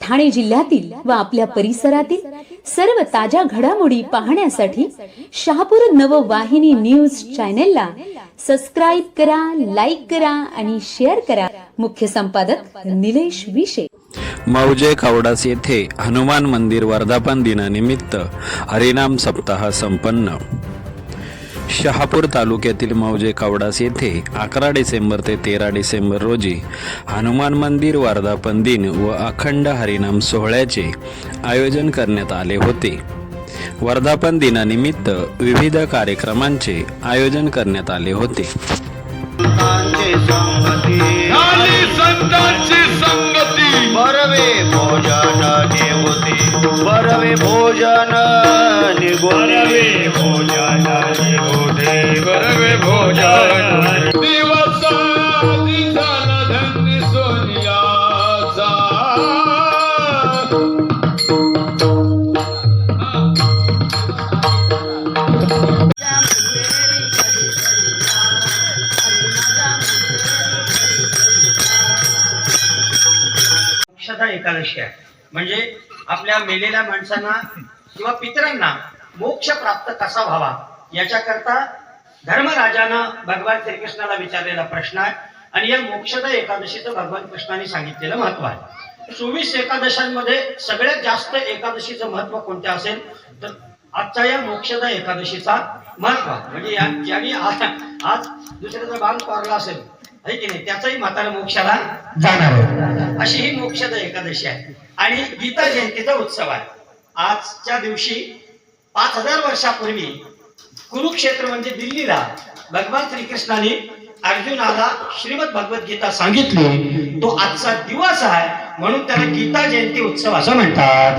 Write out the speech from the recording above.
ठाणे जिल्ह्यातील व आपल्या परिसरातील सर्व ताज्या घडामोडी पाहण्यासाठी शहापूर नववाहिनी न्यूज चॅनेलला सबस्क्राईब करा लाईक करा आणि शेअर करा. मुख्य संपादक निलेश विशे. मौजे खावडास येथे हनुमान मंदिर वर्धापन दिनानिमित्त हरिनाम सप्ताह संपन्न. शहापूर तालुक्यातील मौजे कावडास येथे अकरा डिसेंबर ते तेरा डिसेंबर रोजी हनुमान मंदिर वर्धापन दिन व अखंड हरिनाम सोहळ्याचे आयोजन करण्यात आले होते. वर्धापन दिनानिमित्त विविध कार्यक्रमांचे आयोजन करण्यात आले होते. भोजन भोजन दिवसा धन्य सोनियाचा. मोक्षदा एकादशी आहे. म्हणजे आपल्या मेलेल्या माणसांना किंवा पितरांना मोक्ष प्राप्त कसा व्हावा? याच्याकरता धर्मराजानं भगवान श्रीकृष्णाला विचारलेला प्रश्न आहे. आणि या मोक्षदा एकादशीचं भगवान कृष्णाने सांगितलेलं महत्त्व आहे. चोवीस एकादशांमध्ये सगळ्यात जास्त एकादशीचं महत्त्व कोणत्या असेल? तर आजच्या या मोक्षदा एकादशीचा महत्त्व म्हणजे ज्यांनी आज आज दुसऱ्याचा बांध पारला असेल आहे की नाही? त्याचाही म्हातारा मोक्षाला जाणार आहे. अशी ही मोक्षदा एकादशी आहे. आणि गीता जयंतीचा उत्सव आहे. आजच्या दिवशी पाच हजार वर्षापूर्वी कुरुक्षेत्र म्हणजे दिल्लीला. भगवान श्रीकृष्णाने अर्जुनाला श्रीमद भगवत गीता सांगितली. तो आजचा दिवस आहे म्हणून त्याला गीता जयंती उत्सव असं म्हणतात.